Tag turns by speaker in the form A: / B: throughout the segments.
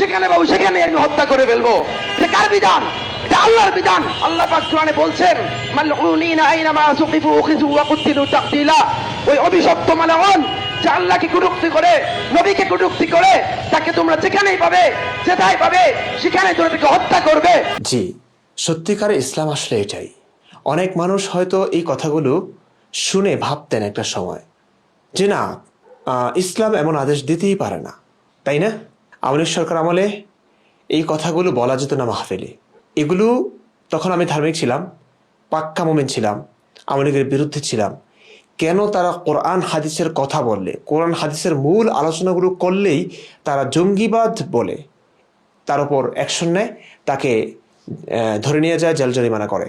A: যেখানে পাবো সেখানে আমি হত্যা করে ফেলব। কার বিধান? আল্লাহর বিধান। আল্লাহ সুকিফু ওয়া কুতিলু ওই অভিশপ্ত মালাউন যে আল্লাহকে করে, নবীকে করে, তাকে তোমরা যেখানেই পাবে পাবে সেখানে তোমরা হত্যা করবে।
B: জি সত্যিকারে ইসলাম আসলে এটাই। অনেক মানুষ হয়তো এই কথাগুলো শুনে ভাবতেন একটা সময় যে না ইসলাম এমন আদেশ দিতেই পারে না। তাই না? আওয়ামী লীগ সরকার আমলে এই কথাগুলো বলা যেত না মাহফিলে। এগুলো তখন আমি ধার্মিক ছিলাম, পাক্কা মোমেন ছিলাম আওয়ামী লীগের বিরুদ্ধে ছিলাম। কেন তারা কোরআন হাদিসের কথা বললে, কোরআন হাদিসের মূল আলোচনাগুলো করলেই তারা জঙ্গিবাদ বলে, তার উপর অ্যাকশন নেয়, তাকে ধরে নিয়ে যায় জেল জরিমানা করে।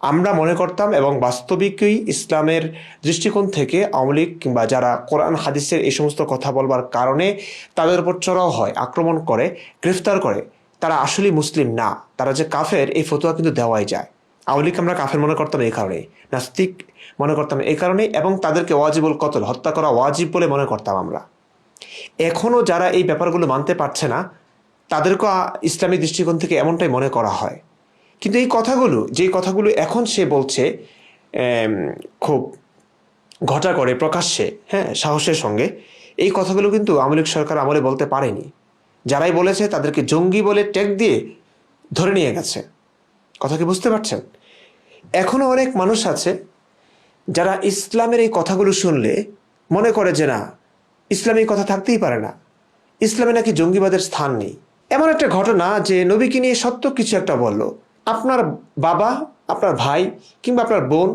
B: আমরা মনে করতাম এবং বাস্তবিকই ইসলামের দৃষ্টিকোণ থেকে আওয়ামী লীগ কিংবা যারা কোরআন, হাদিসের এই সমস্ত কথা বলবার কারণে তাদের উপর চড়াও হয়, আক্রমণ করে, গ্রেফতার করে। তারা আসলেই মুসলিম না। তারা যে কাফের, এই ফতোয়া কিন্তু দেওয়াই যায়। আওয়ামী লীগকে আমরা কাফের মনে করতাম এই কারণেই। নাস্তিক মনে করতাম এই কারণেই এবং তাদেরকে ওয়াজিবুল কতল, হত্যা করা ওয়াজিব বলে মনে করতাম আমরা। এখনও যারা এই ব্যাপারগুলো মানতে পারছে না তাদেরকে ইসলামী দৃষ্টিকোণ থেকে এমনটাই মনে করা হয়। কিন্তু এই কথাগুলো, যে কথাগুলো এখন সে বলছে খুব ঘটা করে প্রকাশ্যে হ্যাঁ সাহসের সঙ্গে, এই কথাগুলো কিন্তু আওয়ামী লীগ সরকার আমলে বলতে পারেনি। যারাই বলেছে তাদেরকে জঙ্গি বলে ট্যাগ দিয়ে ধরে নিয়ে গেছে। কথা কি বুঝতে পারছেন? এখনও অনেক মানুষ আছে যারা ইসলামের এই কথাগুলো শুনলে মনে করে যে না, ইসলামী কথা থাকতেই পারে না। ইসলামে নাকি জঙ্গিবাদের স্থান নেই। এমন একটা ঘটনা যে নবীকে নিয়ে সত্য কিছু একটা বলল। আপনার বাবা, আপনার ভাই কিংবা আপনার বোন,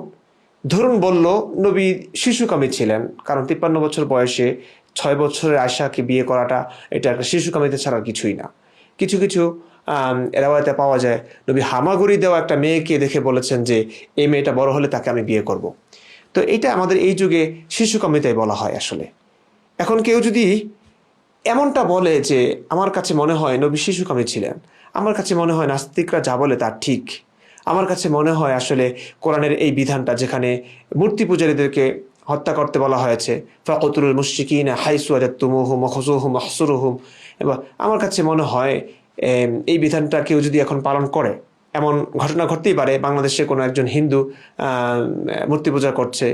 B: ধরুন বলল নবী শিশুকামী ছিলেন, কারণ তিপ্পান্ন বছর বয়সে ছয় বছরের আয়সাকে বিয়ে করাটা, এটা একটা শিশুকামীতে ছাড়া কিছুই না। কিছু কিছু রেওয়ায়তে পাওয়া যায়, নবী হামাগুড়ি দেওয়া একটা মেয়েকে দেখে বলেছেন যে, এই মেয়েটা বড় হলে তাকে আমি বিয়ে করব। তো এটা আমাদের এই যুগে শিশুকামিতাই বলা হয় আসলে। এখন কেউ যদি এমনটা বলে যে, আমার কাছে মনে হয় নবী শিশুকামী ছিলেন আমার কাছে মনে হয় নাস্তিকরা যা বলে তা ঠিক। আমার কাছে মনে হয় আসলে কোরআনের এই বিধানটা যেখানে মূর্তি পূজারীদেরকে হত্যা করতে বলা হয়েছে ফকতুল মুশিকিন হাইসু আজাত্তুমুহুম মখসুহুম মহসুরুহুম এবং আমার কাছে মনে হয় এই বিধানটা কেউ যদি এখন পালন করে, এমন ঘটনা ঘটতেই পারে, বাংলাদেশে কোনো একজন হিন্দু মূর্তি পূজা করছে,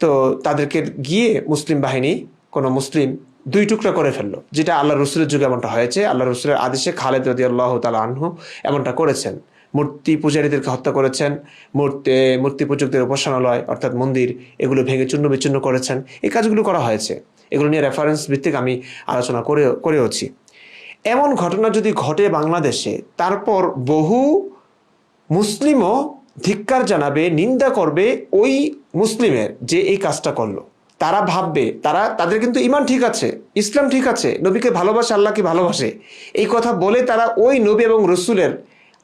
B: তো তাদেরকে গিয়ে মুসলিম বাহিনী, কোনো মুসলিম দুই টুকরা করে ফেলল, যেটা আল্লাহ রসুলের যুগে এমনটা হয়েছে। আল্লাহ রসুলের আদেশে খালেদ রদি আল্লাহ তালা আনহু এমনটা করেছেন। মূর্তি পূজারীদেরকে হত্যা করেছেন, মূর্তি মূর্তি পূজকদের উপাসনালয়, অর্থাৎ মন্দির, এগুলো ভেঙে চূর্ণ বিচ্ছিন্ন করেছেন। এই কাজগুলো করা হয়েছে। এগুলো নিয়ে রেফারেন্স ভিত্তিক আমি আলোচনা করে করেওছি। এমন ঘটনা যদি ঘটে বাংলাদেশে, তারপর বহু মুসলিমও ধিক্কার জানাবে, নিন্দা করবে ওই মুসলিমের যে এই কাজটা করল। তারা ভাববে, তারা, তাদের কিন্তু ইমান ঠিক আছে, ইসলাম ঠিক আছে, নবীকে ভালোবাসে, আল্লাহকে ভালোবাসে। এই কথা বলে তারা ওই নবী এবং রসুলের,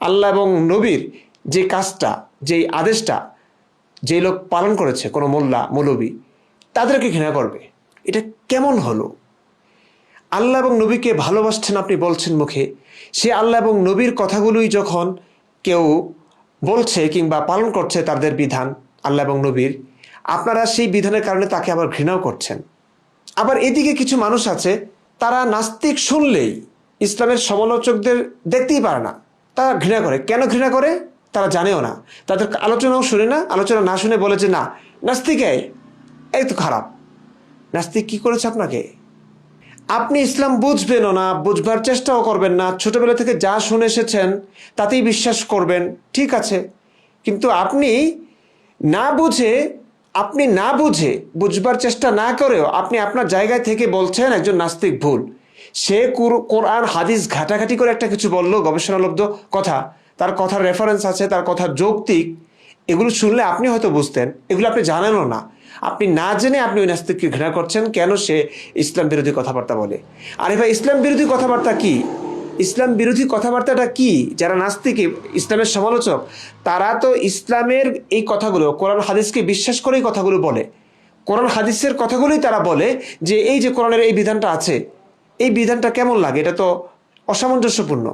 B: আল্লাহ এবং নবীর যে কাজটা, যে আদেশটা, যে লোক পালন করেছে কোনো মোল্লা, মৌলবী, তাদেরকে ঘৃণা করবে। এটা কেমন হলো? আল্লাহ এবং নবীকে ভালোবাসছেন আপনি বলছেন মুখে, সে আল্লাহ এবং নবীর কথাগুলোই যখন কেউ বলছে কিংবা পালন করছে তাদের বিধান, আল্লাহ এবং নবীর আপনারা সেই বিধানের কারণে তাকে আবার ঘৃণাও করছেন। আবার এদিকে কিছু মানুষ আছে, তারা নাস্তিক শুনলেই ইসলামের সমালোচকদের দেখতেই পারে না। তারা ঘৃণা করে। কেন ঘৃণা করে? তারা জানেও না। তাদের আলোচনাও শুনে না, আলোচনা না শুনে বলে যে, না, নাস্তিকে এই তো খারাপ। নাস্তিক কি করেছে আপনাকে? আপনি ইসলাম বুঝবেনও না, বুঝবার চেষ্টাও করবেন না। ছোটবেলা থেকে যা শুনে এসেছেন, তাতেই বিশ্বাস করবেন। ঠিক আছে। কিন্তু আপনি না বুঝে আপনি না বুঝে, বুঝবার চেষ্টা না করেও আপনি আপনার জায়গায় থেকে বলছেন একজন নাস্তিক ভুল। সে কুর- কোরআন, হাদিস ঘাটাঘাটি করে একটা কিছু বলল, গবেষণালব্ধ কথা। তার কথার রেফারেন্স আছে, তার কথার যৌক্তিক। এগুলো শুনলে আপনি হয়তো বুঝতেন, এগুলো আপনি জানেনও না। আপনি না জেনে আপনি ওই নাস্তিককে ঘৃণা করছেন, কেন সে ইসলাম বিরোধী কথাবার্তা বলে? আরে ভাই, ইসলাম বিরোধী কথাবার্তা কি? ইসলাম বিরোধী কথাবার্তাটা কি? যারা নাস্তিক, ইসলামের সমালোচক, তারা তো ইসলামের এই কথাগুলো, কোরআন হাদিসকে বিশ্বাস করেই কথাগুলো বলে। কোরআন হাদিসের কথাগুলোই তারা বলে যে, এই যে কোরআনের এই বিধানটা আছে, এই বিধানটা কেমন লাগে? এটা তো অসামঞ্জস্যপূর্ণ।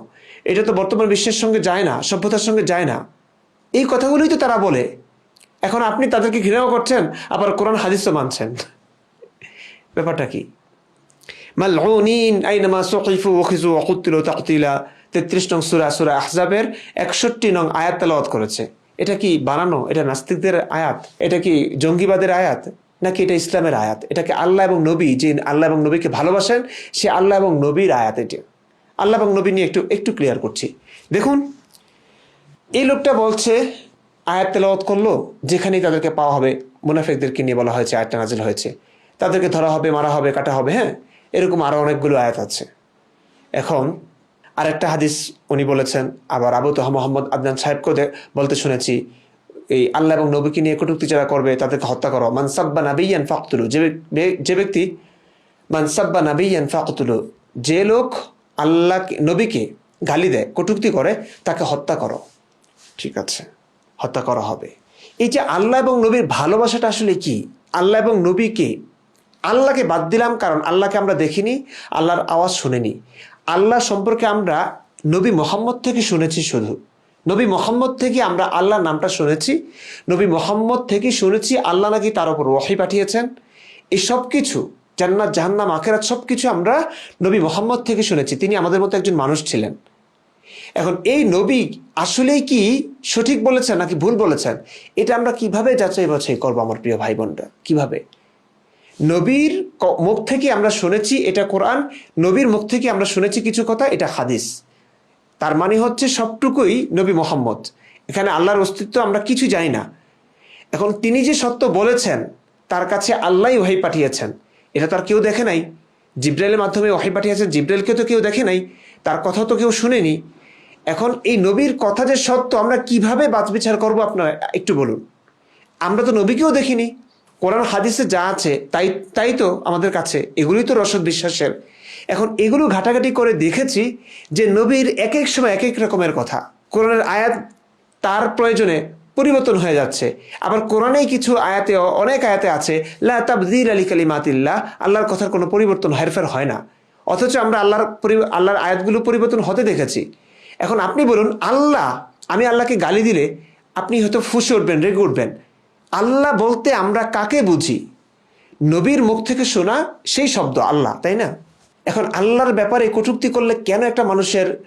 B: এটা তো বর্তমান বিশ্বের সঙ্গে যায় না, সভ্যতার সঙ্গে যায় না। এই কথাগুলোই তো তারা বলে। এখন আপনি তাদেরকে ঘৃণাও করছেন, আবার কোরআন হাদিসও মানছেন। ব্যাপারটা কি? মালউনিন আইনামা সুকিফু ওখিজু ওকুতিলু তাকতিলা। তেত্রিশ নং সুরা সুরা আহজাবের একষট্টি নং আয়াত তেলাওয়াত করেছে। এটা কি বানানো? এটা নাস্তিকদের আয়াত? এটা কি জঙ্গিবাদের আয়াত? নাকি এটা ইসলামের আয়াত? এটাকে আল্লাহ এবং নবী? যে আল্লাহ এবং নবীকে ভালোবাসেন, সে আল্লাহ এবং নবীর আয়াত এটি। আল্লাহ এবং নবী নিয়ে একটু একটু ক্লিয়ার করছি। দেখুন, এই লোকটা বলছে, আয়াত তেলাওয়াত করল, যেখানেই তাদেরকে পাওয়া হবে, মুনাফেকদেরকে নিয়ে বলা হয়েছে, আয়াতটা নাজিল হয়েছে। তাদেরকে ধরা হবে, মারা হবে, কাটা হবে হ্যাঁ? এরকম আরও অনেকগুলো আয়াত আছে। এখন আরেকটা হাদিস উনি বলেছেন, আবার আবু তোহা মোহাম্মদ আদনান সাহেবকেও বলতে শুনেছি, এই আল্লাহ এবং নবীকে নিয়ে কটুক্তি যারা করবে, তাদেরকে হত্যা করো। মানসাব্বা নাবিয়ান ফাকতুলু, যে ব্যক্তি মানসাব্বা নাবিয়ান ফাকতুলু, যে লোক আল্লাহ নবীকে গালি দেয়, কটুক্তি করে, তাকে হত্যা করো। ঠিক আছে, হত্যা করা হবে। এই যে আল্লাহ এবং নবীর ভালোবাসাটা আসলে কি? আল্লাহ এবং নবীকে আল্লাহকে বাদ দিলাম কারণ আল্লাহকে আমরা দেখিনি, আল্লাহর আওয়াজ শুনিনি। আল্লাহ সম্পর্কে আমরা নবী মোহাম্মদ থেকে শুনেছি শুধু। নবী মোহাম্মদ থেকে আমরা আল্লাহর নামটা শুনেছি। নবী মোহাম্মদ থেকে শুনেছি আল্লাহ নাকি তার উপর ওয়াহি পাঠিয়েছেন। এই সব কিছু, জান্নাত, জাহান্নাম, আখেরাত সব কিছু আমরা নবী মোহাম্মদ থেকে শুনেছি। তিনি আমাদের মতো একজন মানুষ ছিলেন। এখন এই নবী আসলেই কি সঠিক বলেছেন নাকি ভুল বলেছেন? এটা আমরা কীভাবে যাচাই বাছাই করব আমার প্রিয় ভাই বোনরা? কীভাবে? নবীর মুখ থেকে আমরা শুনেছি এটা কোরআন, নবীর মুখ থেকে আমরা শুনেছি কিছু কথা, এটা হাদিস। তার মানে হচ্ছে সবটুকুই নবী মোহাম্মদ। এখানে আল্লাহর অস্তিত্ব আমরা কিছু জানি না। এখন তিনি যে সত্য বলেছেন, তার কাছে আল্লাহ ওহাই পাঠিয়েছেন। এটা তো আর কেউ দেখে নাই। জিব্রাইলের মাধ্যমে ওহাই পাঠিয়েছেন জিব্রাইলকে তো কেউ দেখে নাই। তার কথা তো কেউ শুনেনি। এখন এই নবীর কথা যে সত্য, আমরা কীভাবে বাছবিচার করব আপনার, একটু বলুন। আমরা তো নবীকেও দেখিনি। কোরআন হাদিসে যা আছে, তাই তাই তো আমাদের কাছে। এগুলোই তো রসদ বিশ্বাসের। এখন এগুলো ঘাটাঘাটি করে দেখেছি যে নবীর এক এক সময় এক এক রকমের কথা। কোরআনের আয়াত তার প্রয়োজনে পরিবর্তন হয়ে যাচ্ছে। আবার কোরআনেই কিছু আয়াতে, অনেক আয়াতে আছে, লা তাবদিল আলী কালিমাতিল্লাহ আল্লাহর কথার কোনো পরিবর্তন, হেরফের হয় না। অথচ আমরা আল্লাহর আল্লাহর আয়াতগুলো পরিবর্তন হতে দেখেছি। এখন আপনি বলুন, আল্লাহ, আমি আল্লাহকে গালি দিলে আপনি হয়তো ফুসে উঠবেন, রেগে উঠবেন। আল্লাহ বলতে আমরা কাকে বুঝি? নবীর মুখ থেকে শোনা সেই শব্দ আল্লাহ, তাই না? এখন আল্লাহর ব্যাপারে কটূক্তি করলে কেন একটা মানুষের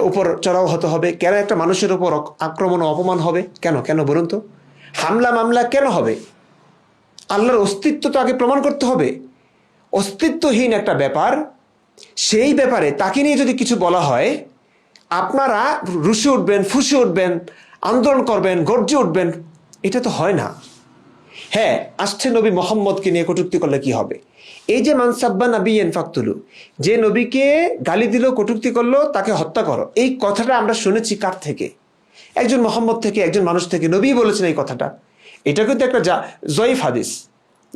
B: উপর চড়াও হতে হবে? কেন একটা মানুষের উপর আক্রমণ অপমান হবে? কেন কেন বলুন তো? হামলা মামলা কেন হবে? আল্লাহর অস্তিত্ব তো আগে প্রমাণ করতে হবে। অস্তিত্বহীন একটা ব্যাপার, সেই ব্যাপারে তাকে নিয়ে যদি কিছু বলা হয়, আপনারা রুশে উঠবেন, ফুসে উঠবেন, আন্দোলন করবেন, গর্জে উঠবেন এটা তো হয় না। হ্যাঁ আসছে নবী মোহাম্মদকে নিয়ে কটূক্তি করলে কি হবে? এই যে মানসাব্বা নবী এনফাক্তুলু যে নবীকে গালি দিল, কটূক্তি করল, তাকে হত্যা করো। এই কথাটা আমরা শুনেছি কার থেকে? একজন মোহাম্মদ থেকে, একজন মানুষ থেকে নবী বলেছেন এই কথাটা। এটা কিন্তু একটা জয়ীফ হাদিস।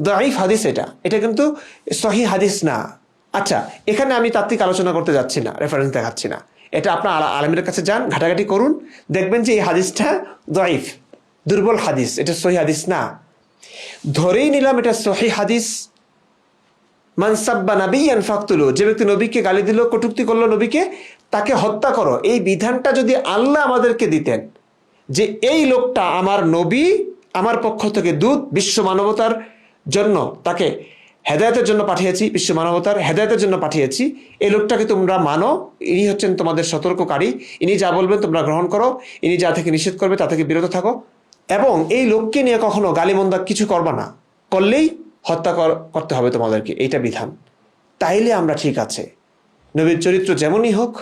B: জয়ীফ হাদিস এটা। এটা কিন্তু সহি হাদিস না। আচ্ছা এখানে আমি তাত্ত্বিক আলোচনা করতে যাচ্ছি না রেফারেন্স দেখাচ্ছি না। এটা আপনার আলা- আলেমের কাছে যান, ঘাটাঘাটি করুন। দেখবেন যে এই হাদিসটা জয়ীফ দুর্বল হাদিস, এটা সহি হাদিস না। ধরেই নিলাম এটা সহি হাদিস। মানসাব্বা নাবিয়ান ফাকতুলু, যে ব্যক্তি নবীকে গালি দিল, কটুক্তি করল নবীকে, তাকে হত্যা করো। এই বিধানটা যদি আল্লাহ আমাদেরকে দিতেন যে এই লোকটা আমার নবী, আমার পক্ষ থেকে দূত, বিশ্ব মানবতার জন্য তাকে হেদায়তের জন্য পাঠিয়েছি, বিশ্ব মানবতার হেদায়তের জন্য পাঠিয়েছি, এই লোকটাকে তোমরা মানো, ইনি হচ্ছেন তোমাদের সতর্ককারী, ইনি যা বলবেন তোমরা গ্রহণ করো, ইনি যা থেকে নিষেধ করবে তা থেকে বিরত থাকো। এবং এই লোককে নিয়ে কখনো গালিমন্দা কিছু করবা না। করলেই হত্যা কর- করতে হবে তোমাদেরকে, এইটা বিধান। তাইলে আমরা ঠিক আছে। নবীর চরিত্র যেমনই হোক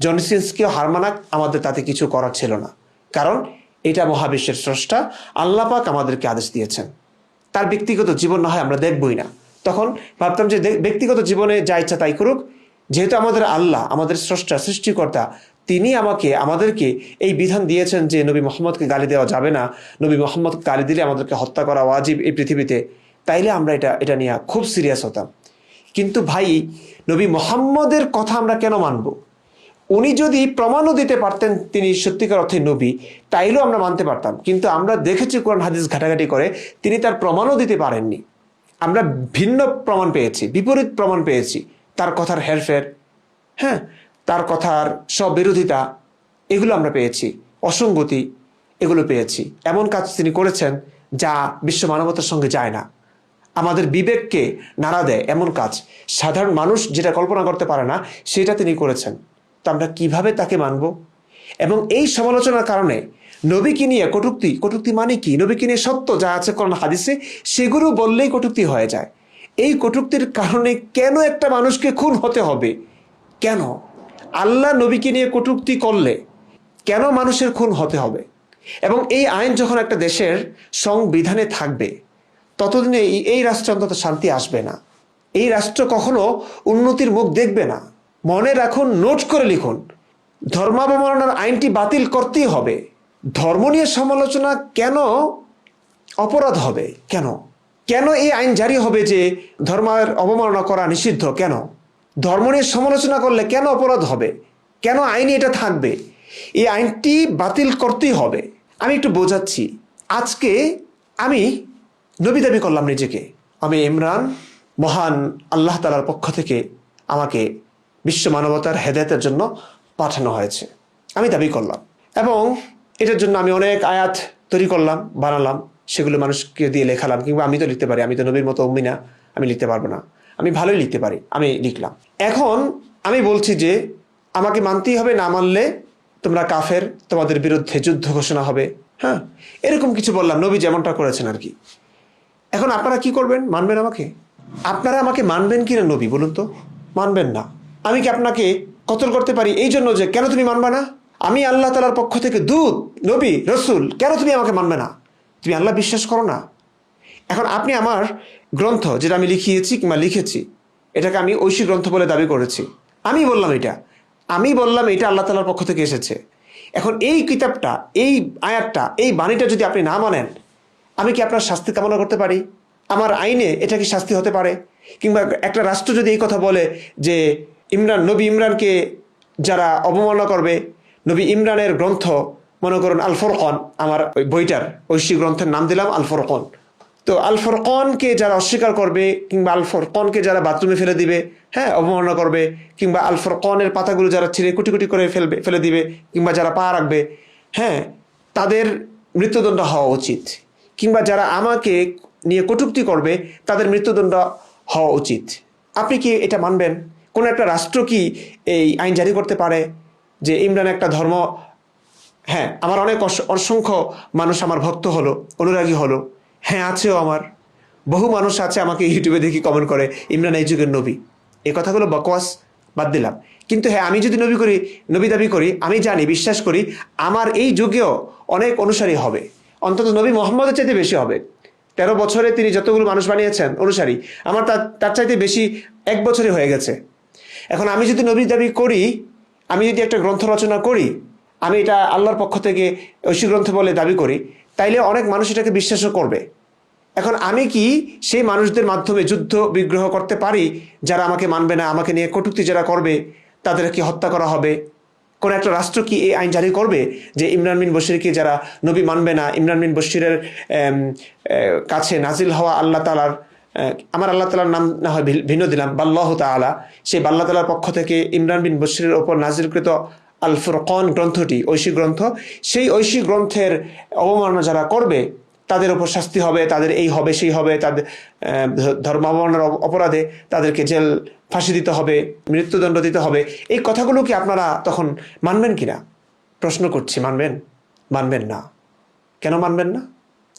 B: জনসিন্সকেও হার মানাক, আমাদের তাতে কিছু করার ছিল না। কারণ এটা মহাবিশ্বের স্রষ্টা আল্লাপাক আমাদেরকে আদেশ দিয়েছেন। তার ব্যক্তিগত জীবন না হয় আমরা দেখবই না। তখন ভাবতাম যে ব্যক্তিগত জীবনে যা ইচ্ছা তাই করুক। যেহেতু আমাদের আল্লাহ, আমাদের স্রষ্টা, সৃষ্টিকর্তা তিনি আমাকে, আমাদেরকে এই বিধান দিয়েছেন যে নবী মোহাম্মদকে গালি দেওয়া যাবে না। নবী মোহাম্মদ গালি দিলে আমাদেরকে হত্যা করা ওয়াজিব এই পৃথিবীতে। তাইলে আমরা এটা এটা নিয়ে খুব সিরিয়াস হতাম। কিন্তু ভাই, নবী মোহাম্মদের কথা আমরা কেন মানব? উনি যদি প্রমাণও দিতে পারতেন তিনি সত্যিকার অর্থে নবী, তাইলেও আমরা মানতে পারতাম। কিন্তু আমরা দেখেছি কোরআন, হাদিস ঘাটাঘাটি করে তিনি তার প্রমাণও দিতে পারেননি। আমরা ভিন্ন প্রমাণ পেয়েছি, বিপরীত প্রমাণ পেয়েছি। তার কথার হেরফের হ্যাঁ? তার কথার সব বিরোধিতা এগুলো আমরা পেয়েছি। অসঙ্গতি, এগুলো পেয়েছি। এমন কাজ তিনি করেছেন যা বিশ্ব মানবতার সঙ্গে যায় না। আমাদের বিবেককে নাড়া দেয় এমন কাজ। সাধারণ মানুষ যেটা কল্পনা করতে পারে না, সেটা তিনি করেছেন। তো আমরা কীভাবে তাকে মানব? এবং এই সমালোচনার কারণে নবীকে নিয়ে কটুক্তি কটুক্তি মানে কি? নবীকে নিয়ে সত্য যা আছে কোরআন হাদিসে, সেগুলো বললেই কটুক্তি হয়ে যায়। এই কটুক্তির কারণে কেন একটা মানুষকে খুন হতে হবে? কেন? আল্লাহ নবীকে নিয়ে কটুক্তি করলে কেন মানুষের খুন হতে হবে? এবং এই আইন যখন একটা দেশের সংবিধানে থাকবে, ততদিনে এই- রাষ্ট্রে অন্তত শান্তি আসবে না। এই রাষ্ট্র কখনো উন্নতির মুখ দেখবে না। মনে রাখুন, নোট করে লিখুন, ধর্মাবমাননার আইনটি বাতিল করতেই হবে। ধর্ম নিয়ে সমালোচনা কেন অপরাধ হবে? কেন? কেন এই আইন জারি হবে যে ধর্মের অবমাননা করা নিষিদ্ধ? কেন? ধর্ম নিয়ে সমালোচনা করলে কেন অপরাধ হবে? কেন আইনে এটা থাকবে? এই আইনটি বাতিল করতেই হবে। আমি একটু বোঝাচ্ছি। আজকে আমি নবী দাবি করলাম নিজেকে। আমি ইমরান, মহান আল্লাহ তালার পক্ষ থেকে আমাকে বিশ্ব মানবতার হেদায়তের জন্য পাঠানো হয়েছে। আমি দাবি করলাম। এবং এটার জন্য আমি অনেক আয়াত তৈরি করলাম, বানালাম। সেগুলো মানুষকে দিয়ে লেখালাম। কিংবা আমি তো লিখতে পারি। আমি তো নবীর মতো অম্মি না। আমি লিখতে পারব না। আমি ভালোই লিখতে পারি। আমি লিখলাম। এখন আমি বলছি যে আমাকে মানতেই হবে, না মানলে তোমরা কাফের, তোমাদের বিরুদ্ধে যুদ্ধ ঘোষণা হবে। হ্যাঁ এরকম কিছু বললাম, নবী যেমনটা করেছেন আর কি। এখন আপনারা কি করবেন? মানবেন আমাকে? আপনারা আমাকে মানবেন কি না নবী, বলুন তো? মানবেন না। আমি কি আপনাকে কতল করতে পারি? এই জন্য যে কেন তুমি মানবে না? আমি আল্লাহ তালার পক্ষ থেকে দূত, নবী, রসুল, কেন তুমি আমাকে মানবে না? তুমি আল্লাহ বিশ্বাস করো না? এখন আপনি আমার গ্রন্থ, যেটা আমি লিখিয়েছি কিংবা লিখেছি এটাকে আমি ঐশী গ্রন্থ বলে দাবি করেছি। আমি বললাম এটা। আমি বললাম এটা আল্লাহ তালার পক্ষ থেকে এসেছে। এখন এই কিতাবটা, এই আয়াতটা, এই বাণীটা যদি আপনি না মানেন, আমি কি আপনার শাস্তি কামনা করতে পারি? আমার আইনে এটা কি শাস্তি হতে পারে? কিংবা একটা রাষ্ট্র যদি এই কথা বলে যে ইমরান, নবী ইমরানকে যারা অবমাননা করবে, নবী ইমরানের গ্রন্থ, মনে করুন আল ফরকন আমার ওই বইটার ঐশী গ্রন্থের নাম দিলাম আল ফরকন তো আল ফরকনকে যারা অস্বীকার করবে কিংবা আল ফরকনকে যারা বাথরুমে ফেলে দিবে হ্যাঁ অবমাননা করবে কিংবা আল ফরকনের পাতাগুলো যারা ছিঁড়ে কুটি কুটি করে ফেলবে, ফেলে দিবে কিংবা যারা পা রাখবে হ্যাঁ তাদের মৃত্যুদণ্ড হওয়া উচিত। কিংবা যারা আমাকে নিয়ে কটূক্তি করবে, তাদের মৃত্যুদণ্ড হওয়া উচিত। আপনি কি এটা মানবেন? কোন একটা রাষ্ট্র কি এই আইন জারি করতে পারে যে ইমরান একটা ধর্ম হ্যাঁ আমার অনেক অসংখ্য মানুষ আমার ভক্ত হলো, অনুরাগী হলো হ্যাঁ আছেও আমার। বহু মানুষ আছে আমাকে ইউটিউবে দেখি কমেন্ট করে, ইমরান, এই যুগের নবী। এ কথাগুলো বকওয়াস বাদ দিলাম। কিন্তু হ্যাঁ আমি যদি নবী করি, নবী দাবি করি, আমি জানি, বিশ্বাস করি, আমার এই যুগেও অনেক অনুসারী হবে। অন্তত নবী মোহাম্মদের চাইতে বেশি হবে। তেরো বছরে তিনি যতগুলো মানুষ বানিয়েছেন অনুসারী, আমার তার তার চাইতে বেশি এক বছরে হয়ে গেছে। এখন আমি যদি নবী দাবি করি, আমি যদি একটা গ্রন্থ রচনা করি, আমি এটা আল্লাহর পক্ষ থেকে ঐশী গ্রন্থ বলে দাবি করি তাইলে অনেক মানুষ এটাকে বিশ্বাসও করবে। এখন আমি কি সেই মানুষদের মাধ্যমে যুদ্ধ, বিগ্রহ করতে পারি, যারা আমাকে মানবে না, আমাকে নিয়ে কটুক্তি যারা করবে, তাদেরকে হত্যা করা হবে? কোন একটা রাষ্ট্র কি এই আইন জারি করবে যে ইমরান বিন বশিরকে যারা নবী মানবে না, ইমরান বিন বশিরের কাছে নাজিল হওয়া আল্লাহ তালার আমার আল্লাহ তালার নাম না হয় ভিন্ন দিলাম, বাল্লাহ তালা সেই বাল্লাহ তালার পক্ষ থেকে ইমরান বিন বশিরের ওপর নাজিলকৃত আল ফুরকন গ্রন্থটি, ঐশী গ্রন্থ, সেই ঐশী গ্রন্থের অবমাননা যারা করবে, তাদের ওপর শাস্তি হবে, তাদের এই হবে, সেই হবে তাদের ধর্মাবমাননার অপ- অপরাধে তাদেরকে জেল, ফাঁসি দিতে হবে, মৃত্যুদণ্ড দিতে হবে। এই কথাগুলো কি আপনারা তখন মানবেন কিনা? প্রশ্ন করছি, মানবেন? মানবেন না। কেন মানবেন না?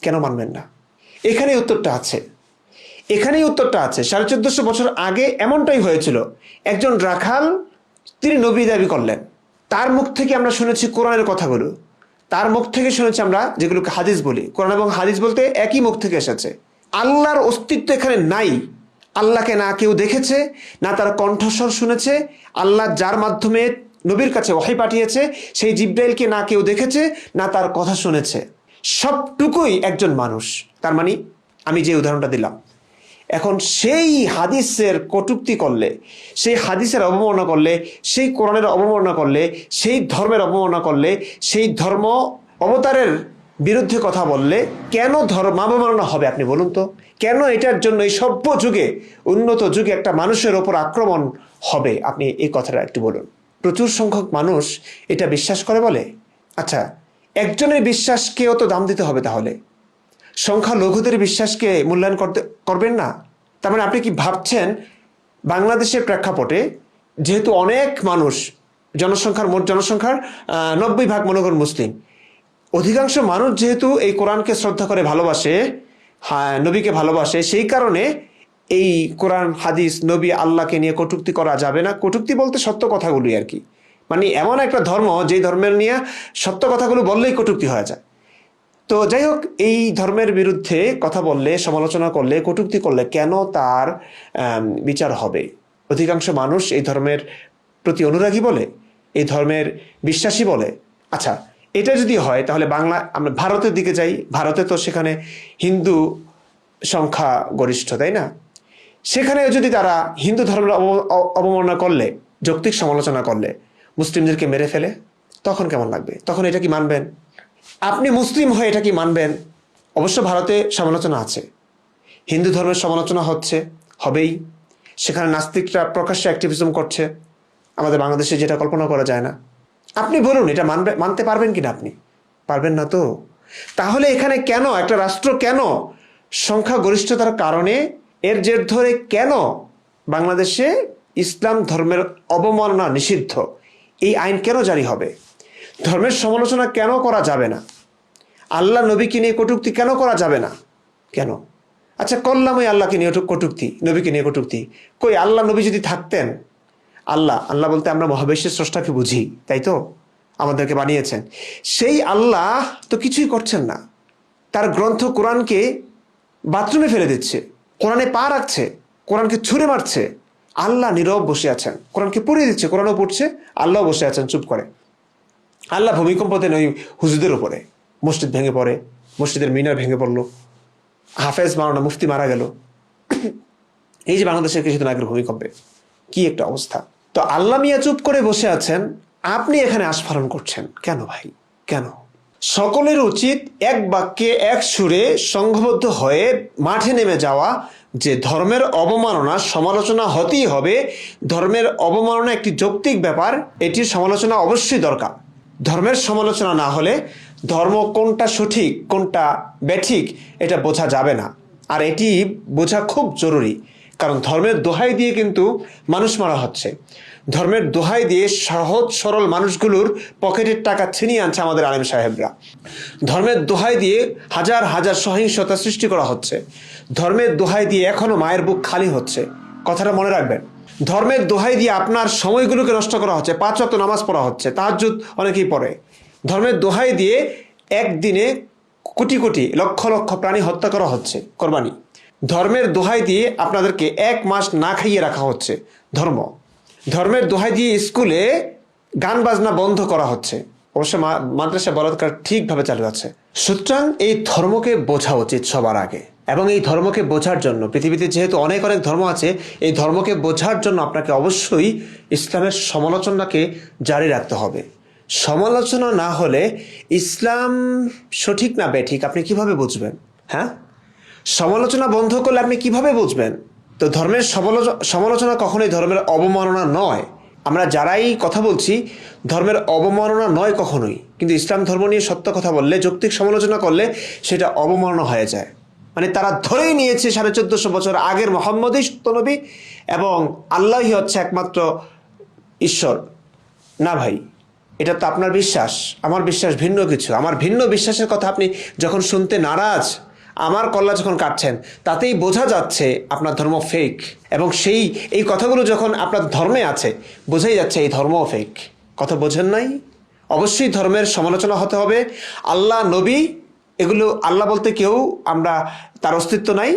B: কেন মানবেন না? এখানেই উত্তরটা আছে। এখানেই উত্তরটা আছে। সাড়ে চোদ্দশো বছর আগে এমনটাই হয়েছিল। একজন রাখাল, তিনি নবী দাবি করলেন। তার মুখ থেকে আমরা শুনেছি কোরআনের কথাগুলো। তার মুখ থেকে শুনেছি আমরা যেগুলোকে হাদিস বলি। কোরআন এবং হাদিস বলতে একই মুখ থেকে এসেছে। আল্লাহর অস্তিত্ব এখানে নাই। আল্লাহকে না কেউ দেখেছে, না তার কণ্ঠস্বর শুনেছে। আল্লাহ যার মাধ্যমে নবীর কাছে ওহাই পাঠিয়েছে, সেই জিব্রাইলকে না কেউ দেখেছে, না তার কথা শুনেছে। সবটুকুই একজন মানুষ। তার মানে আমি যে উদাহরণটা দিলাম। এখন সেই হাদিসের কটুক্তি করলে, সেই হাদিসের অবমাননা করলে, সেই কোরআনের অবমাননা করলে, সেই ধর্মের অবমাননা করলে, সেই ধর্ম অবতারের বিরুদ্ধে কথা বললে কেন ধর্ম ধর্মাবমাননা হবে আপনি বলুন তো? কেন এটার জন্য এই সভ্য যুগে, উন্নত যুগে একটা মানুষের ওপর আক্রমণ হবে? আপনি এই কথাটা একটু বলুন। প্রচুর সংখ্যক মানুষ এটা বিশ্বাস করে বলে। আচ্ছা একজনের বিশ্বাসকেও তো দাম দিতে হবে তাহলে। সংখ্যালঘুদের বিশ্বাসকে মূল্যায়ন করতে, করবেন না। তার মানে আপনি কি ভাবছেন বাংলাদেশের প্রেক্ষাপটে যেহেতু অনেক মানুষ জনসংখ্যার মোট জনসংখ্যার নব্বই ভাগ মনে করেন মুসলিম, অধিকাংশ মানুষ যেহেতু এই কোরআনকে শ্রদ্ধা করে ভালোবাসে হ্যাঁ নবীকে ভালোবাসে, সেই কারণে এই কোরআন, হাদিস, নবী, আল্লাহকে নিয়ে কটূক্তি করা যাবে না। কটূক্তি বলতে সত্য কথাগুলি আর কি। মানে এমন একটা ধর্ম, যেই ধর্মের নিয়ে সত্য কথাগুলো বললেই কটূক্তি হয়ে যায়। তো যাই হোক এই ধর্মের বিরুদ্ধে কথা বললে, সমালোচনা করলে, কটূক্তি করলে কেন তার বিচার হবে? অধিকাংশ মানুষ এই ধর্মের প্রতি অনুরাগী বলে, এই ধর্মের বিশ্বাসী বলে। আচ্ছা এটা যদি হয়, তাহলে বাংলা, আমরা ভারতের দিকে যাই। ভারতে তো সেখানে হিন্দু সংখ্যা গরিষ্ঠ, তাই না? সেখানে যদি তারা হিন্দু ধর্মের অব- অবমাননা করলে, যৌক্তিক সমালোচনা করলে, মুসলিমদেরকে মেরে ফেলে, তখন কেমন লাগবে? তখন এটা কি মানবেন? আপনি মুসলিম হয়ে এটা কি মানবেন? অবশ্য ভারতে সমালোচনা আছে। হিন্দু ধর্মের সমালোচনা হচ্ছে, হবেই। সেখানে নাস্তিকরা প্রকাশ্যে অ্যাক্টিভিজম করছে। আমাদের বাংলাদেশে যেটা কল্পনা করা যায় না। আপনি বলুন, এটা মানবে মানতে পারবেন কিনা আপনি? পারবেন না তো। তাহলে এখানে কেন, একটা রাষ্ট্র কেন সংখ্যাগরিষ্ঠতার কারণে এর জের ধরে কেন বাংলাদেশে ইসলাম ধর্মের অবমাননা নিষিদ্ধ? এই আইন কেন জারি হবে? ধর্মের সমালোচনা কেন করা যাবে না? আল্লাহ নবীকে নিয়ে কটূক্তি কেন করা যাবে না? কেন? আচ্ছা করলাম ওই আল্লাহকে নিয়ে কটূক্তি, নবীকে নিয়ে কটূক্তি। কই, আল্লাহ নবী যদি থাকতেন, আল্লাহ আল্লাহ বলতে আমরা মহাবিশ্বের স্রষ্টাকে বুঝি, তাই তো? আমাদেরকে বানিয়েছেন। সেই আল্লাহ তো কিছুই করছেন না। তার গ্রন্থ কোরআনকে বাথরুমে ফেলে দিচ্ছে, কোরআনে পা রাখছে, কোরআনকে ছুঁড়ে মারছে। আল্লাহ নীরব বসে আছেন, কোরআনকে পড়িয়ে দিচ্ছে, কোরআনও পড়ছে আল্লাহ বসে আছেন, চুপ করে। আল্লাহ ভূমিকম্প দেন ওই হুজুদের উপরে। মসজিদ ভেঙে পড়ে, মসজিদের মিনার ভেঙে পড়ল। হাফেজ মারানা মুফতি মারা গেল। এই যে বাংলাদেশের কিছুদিন আগের ভূমিকম্পে, কি একটা অবস্থা। তো আল্লাহ মিয়া চুপ করে বসে আছেন, আপনি এখানে আস্ফারণ করছেন। কেন ভাই? কেন? সকলের উচিত এক বাক্যে, এক সুরে সংঘবদ্ধ হয়ে মাঠে নেমে যাওয়া যে ধর্মের অবমাননা সমালোচনা হতেই হবে। ধর্মের অবমাননা একটি যৌক্তিক ব্যাপার, এটির সমালোচনা অবশ্যই দরকার। ধর্মের সমালোচনা না হলে ধর্ম কোনটা সঠিক, কোনটা ব্যাঠিক এটা বোঝা যাবে না। আর এটি বোঝা খুব জরুরি, কারণ ধর্মের দোহাই দিয়ে কিন্তু মানুষ মারা হচ্ছে। ধর্মের দোহাই দিয়ে সহজ সরল মানুষগুলোর পকেটের টাকা ছিনিয়ে আনছে আমাদের আলেম সাহেবরা। ধর্মের দোহাই দিয়ে হাজার হাজার সহিংসতা সৃষ্টি করা হচ্ছে। ধর্মের দোহাই দিয়ে এখনও মায়ের বুক খালি হচ্ছে। কথাটা মনে রাখবেন ধর্মের দোহাই দিয়ে আপনার সময়গুলোকে নষ্ট করা হচ্ছে, পাঁচ ওয়াক্ত নামাজ পড়া হচ্ছে, তাহাজ্জুদ অনেকেই পড়ে। ধর্মের দোহাই দিয়ে একদিনে কোটি কোটি, লক্ষ লক্ষ প্রাণী হত্যা করা হচ্ছে, কোরবানি। ধর্মের দোহাই দিয়ে আপনাদেরকে এক মাস না খাইয়ে রাখা হচ্ছে ধর্ম। ধর্মের দোহাই দিয়ে স্কুলে গান বাজনা বন্ধ করা হচ্ছে। অবশ্য মাদ্রাসা বলাৎকার ঠিকভাবে চালু আছে। সুতরাং এই ধর্মকে বোঝা উচিত সবার আগে। এবং এই ধর্মকে বোঝার জন্য, পৃথিবীতে যেহেতু অনেক অনেক ধর্ম আছে, এই ধর্মকে বোঝার জন্য আপনাকে অবশ্যই ইসলামের সমালোচনাকে জারি রাখতে হবে। সমালোচনা না হলে ইসলাম সঠিক না বেঠিক আপনি কীভাবে বুঝবেন? হ্যাঁ? সমালোচনা বন্ধ করলে আপনি কীভাবে বুঝবেন? তো ধর্মের সমালোচনা কখনোই ধর্মের অবমাননা নয়। আমরা যারাই কথা বলছি, ধর্মের অবমাননা নয় কখনোই। কিন্তু ইসলাম ধর্ম নিয়ে সত্য কথা বললে, যৌক্তিক সমালোচনা করলে সেটা অবমাননা হয়ে যায়। মানে তারা ধরেই নিয়েছে সাড়ে চোদ্দশো বছর আগের মোহাম্মদই সত্যনবী এবং আল্লাহই হচ্ছে একমাত্র ঈশ্বর। না ভাই, এটা তো আপনার বিশ্বাস, আমার বিশ্বাস ভিন্ন কিছু। আমার ভিন্ন বিশ্বাসের কথা আপনি যখন শুনতে নারাজ, আমার কল্লা যখন কাটছেন, তাতেই বোঝা যাচ্ছে আপনার ধর্ম ফেক এবং সেই, এই কথাগুলো যখন আপনার ধর্মে আছে, বোঝাই যাচ্ছে এই ধর্মও ফেক কথা বোঝেন নাই? অবশ্যই ধর্মের সমালোচনা হতে হবে। আল্লাহ নবী এগুলো আল্লাহ বলতে কেউ আমরা, তার অস্তিত্ব নাই।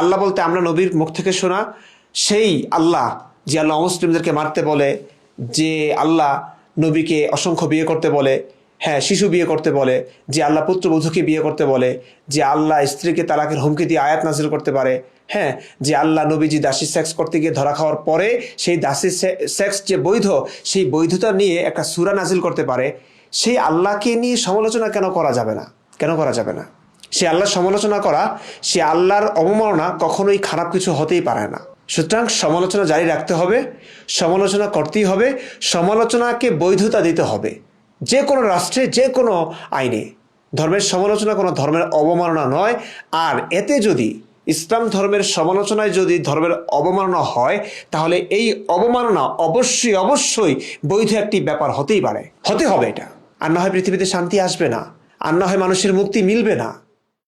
B: আল্লাহ বলতে আমরা নবীর মুখ থেকে শোনা। সেই আল্লাহ যে আল্লাহ মুসলিমদেরকে মারতে বলে, যে আল্লাহ নবীকে অসংখ্য বিয়ে করতে বলে হ্যাঁ শিশু বিয়ে করতে বলে, যে আল্লাহ পুত্রবধূকে বিয়ে করতে বলে, যে আল্লাহ স্ত্রীকে তালাকের হুমকি দিয়ে আয়াত নাজিল করতে পারে হ্যাঁ যে আল্লাহ নবীজি দাসী সেক্স করতে গিয়ে ধরা খাওয়ার পরে সেই দাসী সেক্স যে বৈধ, সেই বৈধতা নিয়ে একটা সুরা নাজিল করতে পারে। সেই আল্লাহকে নিয়ে সমালোচনা কেন করা যাবে না? কেন করা যাবে না? সে আল্লাহর সমালোচনা করা, সে আল্লাহর অবমাননা কখনোই খারাপ কিছু হতেই পারে না। সুতরাং সমালোচনা জারি রাখতে হবে, সমালোচনা করতেই হবে, সমালোচনাকে বৈধতা দিতে হবে। যে কোনো রাষ্ট্রে, যে কোনো আইনে। ধর্মের সমালোচনা কোনো ধর্মের অবমাননা নয়। আর এতে যদি ইসলাম ধর্মের সমালোচনায় যদি ধর্মের অবমাননা হয়, তাহলে এই অবমাননা অবশ্যই অবশ্যই বৈধ একটি ব্যাপার হতেই পারে। হতে হবে এটা। আর না হয় পৃথিবীতে শান্তি আসবে না। আর না হয় মানুষের মুক্তি মিলবে না।